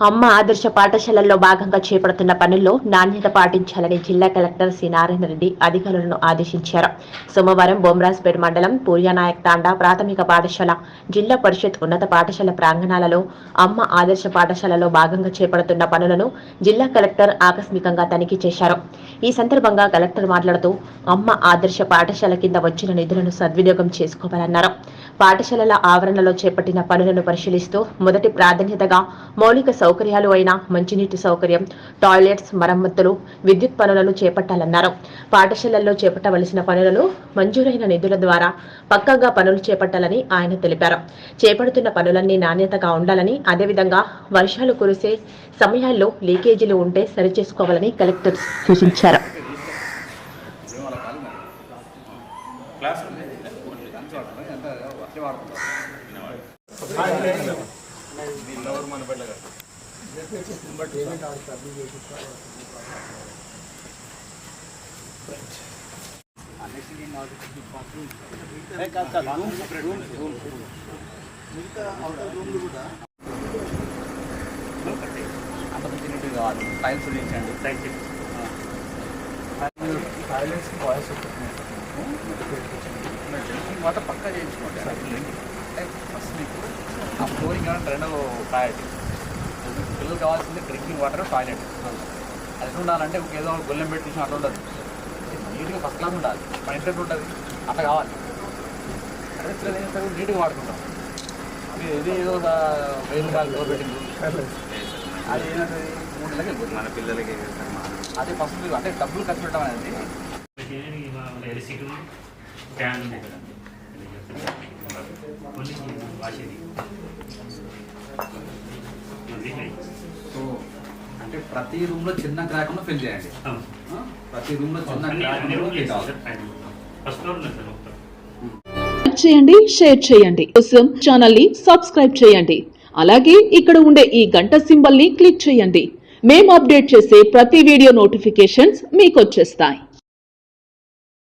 అమ్మ ఆదర్శ పాఠశాలల్లో భాగంగా చేపడుతున్న పనుల్లో నాణ్యత పాటించాలని జిల్లా కలెక్టర్ సి నారాయణ రెడ్డి అధికారులను ఆదేశించారు. సోమవారం బొమ్రాజ్పేట్ మండలం పూర్యానాయక్ తాండా ప్రాథమిక పాఠశాల జిల్లా పరిషత్ ఉన్నత పాఠశాల ప్రాంగణాలలో అమ్మ ఆదర్శ పాఠశాలలో భాగంగా చేపడుతున్న పనులను జిల్లా కలెక్టర్ ఆకస్మికంగా తనిఖీ చేశారు. ఈ సందర్భంగా కలెక్టర్ మాట్లాడుతూ అమ్మ ఆదర్శ పాఠశాల కింద వచ్చిన నిధులను సద్వినియోగం చేసుకోవాలన్నారు. పాఠశాలల ఆవరణలో చేపట్టిన పనులను పరిశీలిస్తూ మొదటి ప్రాధాన్యతగా మౌలిక సౌకర్యాలు అయిన మంచినీటి సౌకర్యం టాయిలెట్స్ మరమ్మతులు విద్యుత్ పనులను చేపట్టాలన్నారు. పాఠశాలల్లో చేపట్టవలసిన పనులను మంజూరైన నిధుల ద్వారా పక్కాగా పనులు చేపట్టాలని ఆయన తెలిపారు. చేపడుతున్న పనులన్నీ నాణ్యతగా ఉండాలని అదేవిధంగా వర్షాలు కురిసే సమయాల్లో లీకేజీలు ఉంటే సరిచేసుకోవాలని కలెక్టర్ సూచించారు. క్లాస్ అంత మంచి కావాలి టైల్స్ వేయించండి టాయిలెట్స్ బాయ్స్ డ్రింకింగ్ పక్కా చేయించుకోండి ఫస్ట్ మీకు ఆ ఫ్లోరింగ్ కానీ రెండో ప్రయారిటీ పిల్లలు కావాల్సింది డ్రింకింగ్ వాటర్ టాయిలెట్ అది ఉండాలంటే ఒక ఏదో ఒక గొల్లెం పెట్టి అట్లా ఉండదు. నీట్గా ఫస్ట్ క్లాస్ ఉండాలి. మన ఇంటర్ ఉంటుంది. అట్లా కావాలి. అదే పిల్లలు ఏం చేస్తారు నీట్గా వాడుకుంటాం ఇది ఇది ఏదో రూపాయలు డోర్ పెట్టింది. అది ఏంటంటే మూడు నెలలకి మన పిల్లలకి అదే ఫస్ట్ అంటే డబ్బులు ఖర్చు పెట్టడం అనేది. వాసేది ప్రతి రూమ్లో చిన్న క్రాక్ ఉన్న ఫిల్ చేయండి? ప్రతి రూమ్లో చిన్న క్రాక్ ఫస్ట్ ఫ్లోర్ చేయండి షేర్ చేయండి. కోసం ఛానల్ని సబ్స్క్రైబ్ చేయండి. అలాగే ఇక్కడ ఉండే ఈ గంట సింబల్ని క్లిక్ చేయండి. మేము అప్డేట్ చేసే ప్రతి వీడియో నోటిఫికేషన్స్ మీకు వచ్చేస్తాయి.